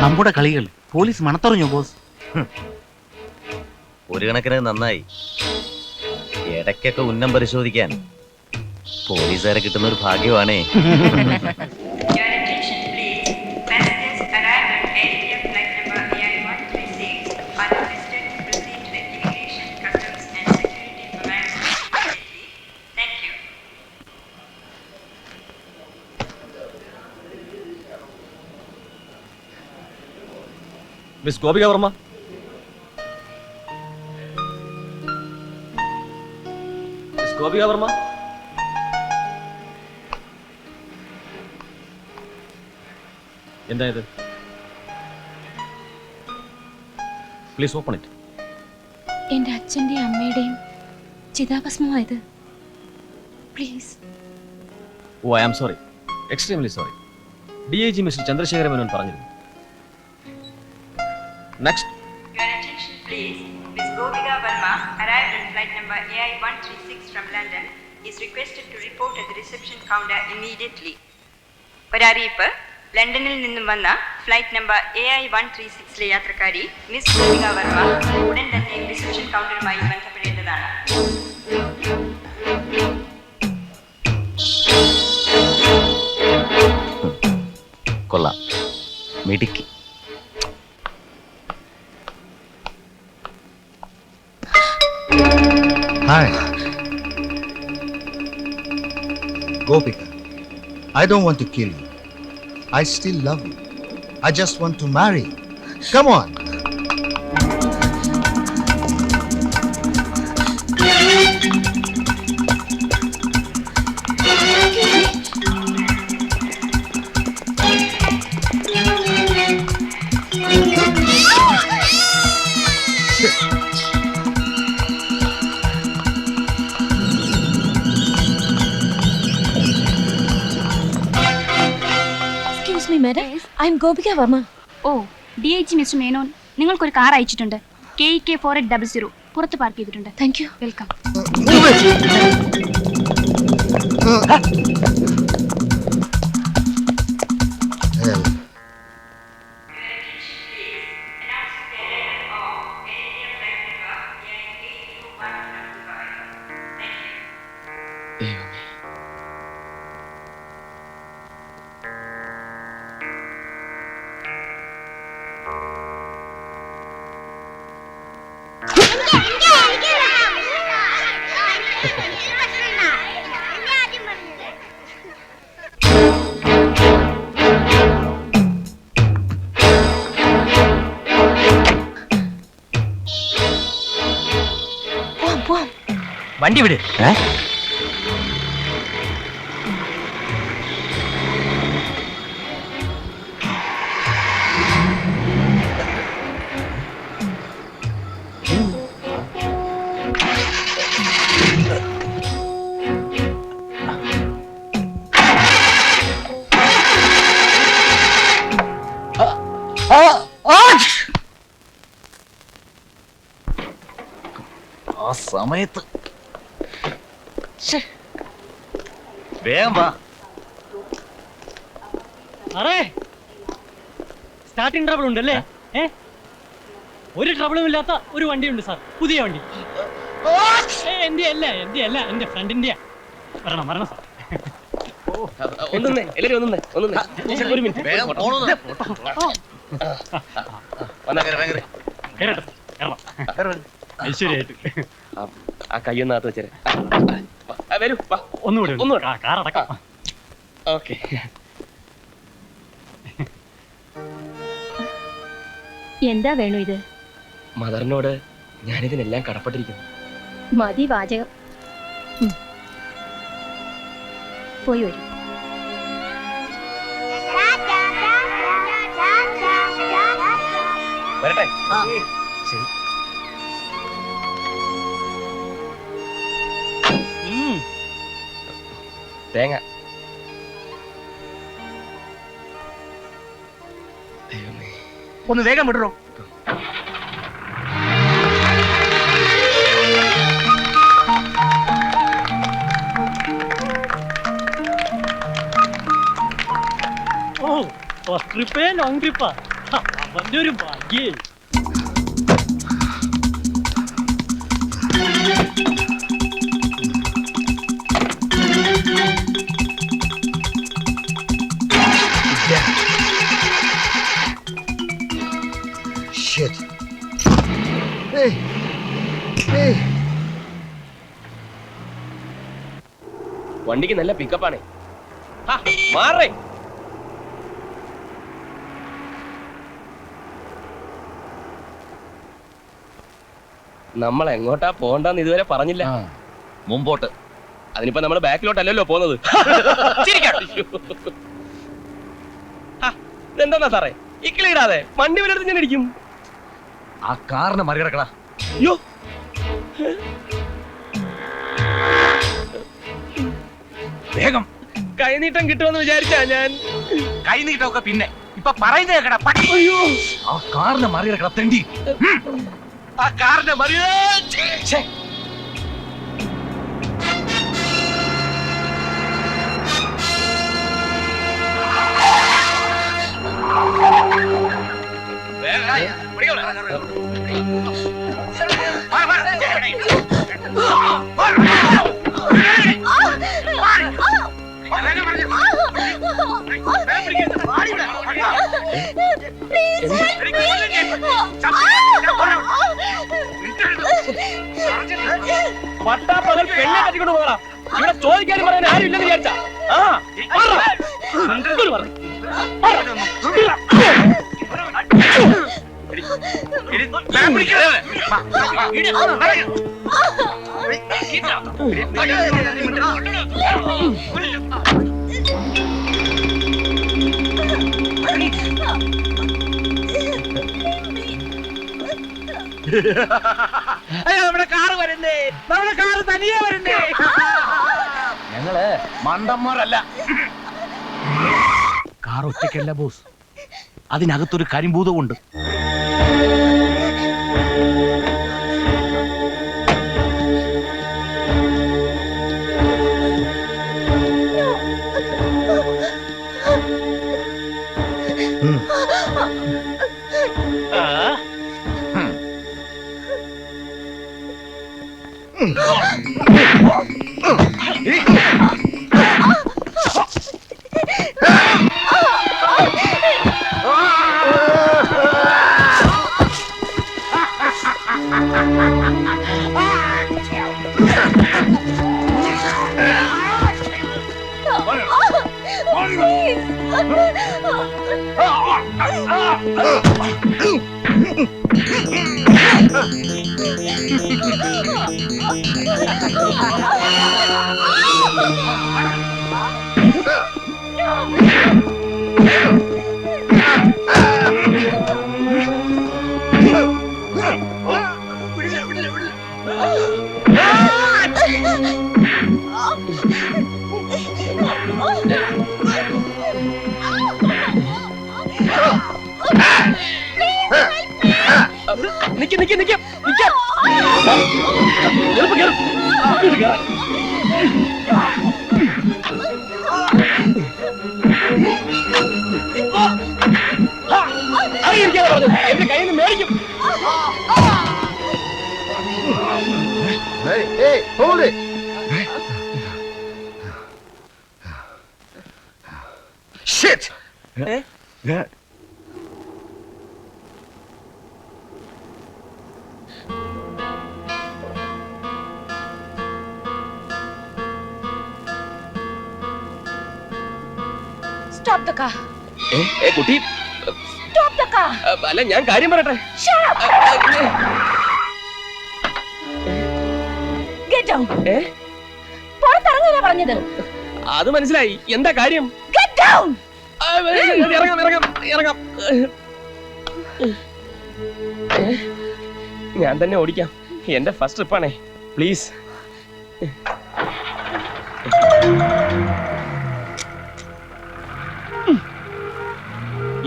നമ്മുടെ കളികൾ police മണത്തറിഞ്ഞു boss ഒരു കണക്കിന് നന്നായി. ഇടയ്ക്കൊക്കെ ഉന്നം പരിശോധിക്കാൻ പോലീസുകാരെ കിട്ടുന്ന ഒരു ഭാഗ്യമാണേ. മിസ് ഗോപിക വർമ്മ. മിസ് ഗോപിക വർമ്മ. എന്താ ഇത് പ്ലീസ് ഓപ്പൺ ഇറ്റ് എന്റെ അച്ഛന്റെയും അമ്മയുടെയും ചിതാഭസ്മമായത്. Please oh I am sorry extremely sorry D I G mister Chandrasekhara Menon പറഞ്ഞിരുന്നു. Next Your attention please. Ms. Govika Verma arrived at flight number AI-136 from London is requested to report at the reception counter immediately. ഒരറിയിപ്പ് ലണ്ടനിൽ നിന്നും വന്ന flight number A I one three സിക്സിലെ യാത്രക്കാരി miss Gopika Varma ഉടൻ തന്നെ reception കൗണ്ടറുമായി ബന്ധപ്പെടേണ്ടതാണ് കൊള്ളാം മിടുക്കി Hi. Gopika, I don't want to kill you. I still love you. I just want to marry you. Come on. I'm Gopika Varma. Oh D I G mister Menon നിങ്ങൾക്കൊരു car അയച്ചിട്ടുണ്ട്. K E K four eight double zero പുറത്ത് park ചെയ്തിട്ടുണ്ട്. Thank you welcome വണ്ടി വിട്. സമയത്ത് വേഗം വാ. Array starting trouble ഉണ്ടല്ലേ? ഏ? ഒരു ട്രബിളും ഇല്ലാത്ത ഒരു വണ്ടിയുണ്ട് സാർ. പുതിയ വണ്ടി. എന്റെ അല്ല എന്റെ അല്ല എന്റെ ഫ്രണ്ടിന്റെ വരണം വരണം സാർ. ഒന്നേ എല്ലാരും ഒന്നേ ഒന്നേ ഒരു മിനിറ്റ്. വന്നാ ഐശ്വര്യായിട്ട് ആ കയ്യൊന്നകത്ത് വെച്ചേരെ. വരൂ വാ. ഒന്നുകൂടി. ഒന്നുകൂടി. കാർ അടക്കാം. ഓക്കെ. എന്താ വേണു ഇത്? മദറിനോട് ഞാനിതിനെല്ലാം കടപ്പെട്ടിരിക്കുന്നു. മതി വാചകം. ഉം. പോയി വരും. വരട്ടെ. ഉം. തേങ്ങ. ഒന്ന് വേഗം വിടറോ. ഓ ഫസ്റ്റ് ട്രിപ്പേ ലോങ് ട്രിപ്പാ അവന്റെ ഒരു ഭാഗ്യേ. വണ്ടിക്ക് നല്ല പിക്കപ്പാണ് മാറേ. നമ്മൾ എങ്ങോട്ടാ പോണ്ടെന്ന് ഇതുവരെ പറഞ്ഞില്ല. മുമ്പോട്ട്. അതിനിപ്പോ നമ്മൾ ബാക്കിലോട്ടല്ലല്ലോ പോകുന്നത്. എന്താ സാറേ? ഇക്കിളിടാതെ വണ്ടി വരെ ഞാൻ ഇടിക്കും ആ കാറിനെ മറികടക്കണോ അയ്യോ വേഗം. കൈനീട്ടം കിട്ടുമെന്ന് വിചാരിച്ചാ ഞാൻ. കൈനീട്ടമൊക്കെ പിന്നെ. ഇപ്പൊ പറയുന്നത് കേക്കടാ പട്ടി അയ്യോ. ആ കാറിനെ മറികടക്കണ തെണ്ടി. ആ കാറിന്റെ മറിയ പട്ടാ പകൽ പെണ്ണെ കട്ടിക്കൊണ്ട് പോകണം ഇവിടെ ചോദിക്കാനും പറയാൻ ആരും ഇല്ലെന്ന് വിചാരിച്ചാ. ആ. നമ്മുടെ നമ്മുടെ കാറ് തനിയെ വരണ്ടേ? ഞങ്ങൾ മണ്ടന്മാരല്ല. കാർ ഒറ്റയ്ക്കല്ല ബോസ്. അതിനകത്തൊരു കരിമ്പൂതമുണ്ട് Yeah. നിക്ക് നിക്ക് നിക്ക്. നിക്ക്. എളുപ്പം കേറ്. എന്റെ കയ്യിൽ നിന്ന് മേടിക്കും. Hey, hey, hold ഏ, ഏ, കുട്ടി. അ, അല്ല ഞാൻ കാര്യം പറയട്ടെ. ഏ, പുറത്തിറങ്ങാനാ പറഞ്ഞത്? അത് മനസ്സിലായി. എന്താ കാര്യം? ഇറങ്ങാം ഇറങ്ങാം ഇറങ്ങാം. ഞാൻ തന്നെ ഓടിക്കാം. എന്റെ ഫസ്റ്റ് ട്രിപ്പാണേ. പ്ലീസ്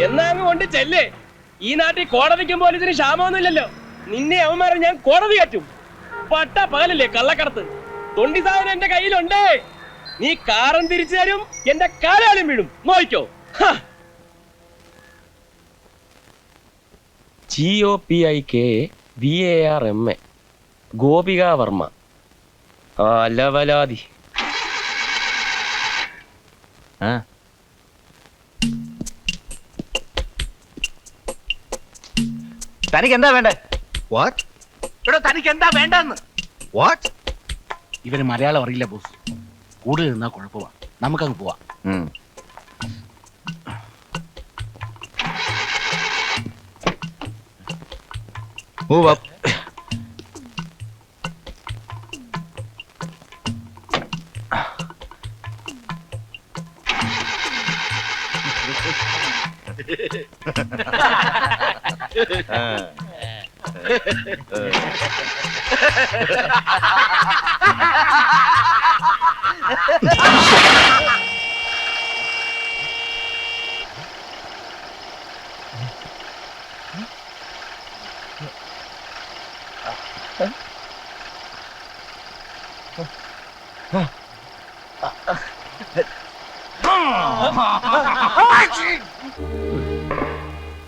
എന്നാ അങ്ങ് കൊണ്ട് ചെല്ലേ? ഈ നാട്ടിൽ കോടതിക്കും പോലീസിന് ക്ഷാമമൊന്നുമില്ലല്ലോ. നിന്നെ അവന്മാരെ ഞാൻ കോടതി കയറ്റും പട്ട പകലല്ലേ കള്ളക്കടത്ത്? തൊണ്ടി സാധനം എന്റെ കയ്യിലുണ്ടേ. നീ കാറും തിരിച്ചു തരും എന്റെ കാലാലും വീഴും. നോയിക്കോ. G O P I K V A R M A Gopika Varma. അലവലാതി. ആ. തനിക്ക് എന്താ വേണ്ടേ? വാട്ട് എടോ തനിക്ക് എന്താ വേണ്ടെന്ന്? വാട്ട് ഇവന് മലയാളം അറിയില്ല ബോസ്. കൂടുതൽ നിന്നാ കുഴപ്പമാണ്. നമുക്കങ്ങ് പോവാം. Move up.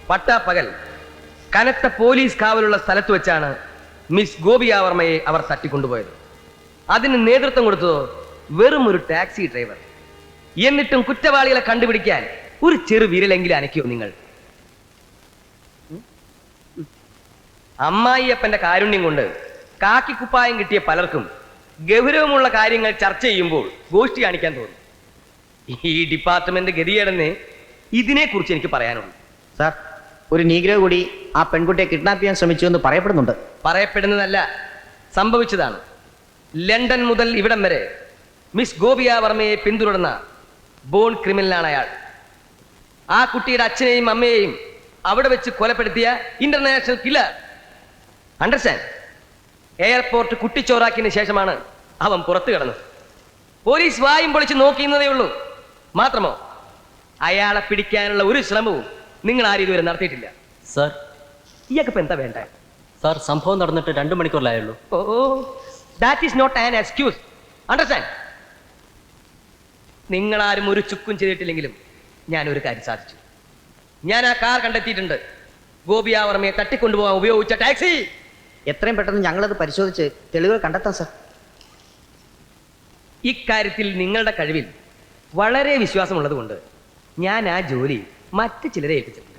பட்டா பகல் കനത്ത പോലീസ് കാവലുള്ള സ്ഥലത്ത് വെച്ചാണ് മിസ് ഗോപിയാവർമ്മയെ അവർ തട്ടിക്കൊണ്ടുപോയത്. അതിന് നേതൃത്വം കൊടുത്തതോ വെറും ഒരു ടാക്സി ഡ്രൈവർ. എന്നിട്ടും കുറ്റവാളികളെ കണ്ടുപിടിക്കാൻ ഒരു ചെറു വിരലെങ്കിലും അനക്കിയോ നിങ്ങൾ? അമ്മായിയപ്പന്റെ കാരുണ്യം കൊണ്ട് കാക്കിക്കുപ്പായം കിട്ടിയ പലർക്കും ഗൗരവമുള്ള കാര്യങ്ങൾ ചർച്ച ചെയ്യുമ്പോൾ ഗോഷ്ഠി കാണിക്കാൻ തോന്നും. ഈ ഡിപ്പാർട്ട്മെന്റ് ഗതികേടെന്ന് ഇതിനെക്കുറിച്ച് എനിക്ക് പറയാനുള്ളൂ സാർ ഒരു നീഗ്രോ കൂടി ആ പെൺകുട്ടിയെ കിഡ്നാപ്പ് ചെയ്യാൻ ശ്രമിച്ചു എന്ന് പറയപ്പെടുന്നുണ്ട്. പറയപ്പെടുന്നതല്ല സംഭവിച്ചതാണ്. ലണ്ടൻ മുതൽ ഇവിടം വരെ മിസ് ഗോപിയ വർമ്മയെ പിന്തുടർന്ന ബോൺ ക്രിമിനലാണ് അയാൾ. ആ കുട്ടിയുടെ അച്ഛനെയും അമ്മയെയും അവിടെ വെച്ച് കൊലപ്പെടുത്തിയ ഇന്റർനാഷണൽ കില്ലർ. അണ്ടർസ്റ്റാൻഡ്? എയർപോർട്ട് കുട്ടിച്ചോറാക്കിയതിന് ശേഷമാണ് അവൻ പുറത്തു കിടന്നത്. പോലീസ് വായും പൊളിച്ച് നോക്കിയെന്നതേ ഉള്ളൂ. മാത്രമോ അയാളെ പിടിക്കാനുള്ള ഒരു ശ്രമവും നിങ്ങൾ ആരും ഇതുവരെ നടത്തിയിട്ടില്ല. സർ. ഇയാൾക്ക് എന്താ വേണ്ട? സർ സംഭവം നടന്നിട്ട് രണ്ട് മണിക്കൂറിലായുള്ളൂ. ഓ that is not an excuse understand നിങ്ങളാരും ഒരു ചുക്കും ചെയ്തിട്ടില്ലെങ്കിലും ഞാൻ ഒരു കാര്യം സാധിച്ചു. ഞാൻ ആ കാർ കണ്ടെത്തിയിട്ടുണ്ട്. ഗോപിയാവർമ്മയെ തട്ടിക്കൊണ്ടുപോകാൻ ഉപയോഗിച്ച ടാക്സി. എത്രയും പെട്ടെന്ന് ഞങ്ങളത് പരിശോധിച്ച് തെളിവുകൾ കണ്ടെത്താം സാർ. ഇക്കാര്യത്തിൽ നിങ്ങളുടെ കഴിവിൽ വളരെ വിശ്വാസമുള്ളത് കൊണ്ട് ഞാൻ ആ ജോലി മറ്റു ചിലരെ ഏൽപ്പിച്ചിട്ടുണ്ട്.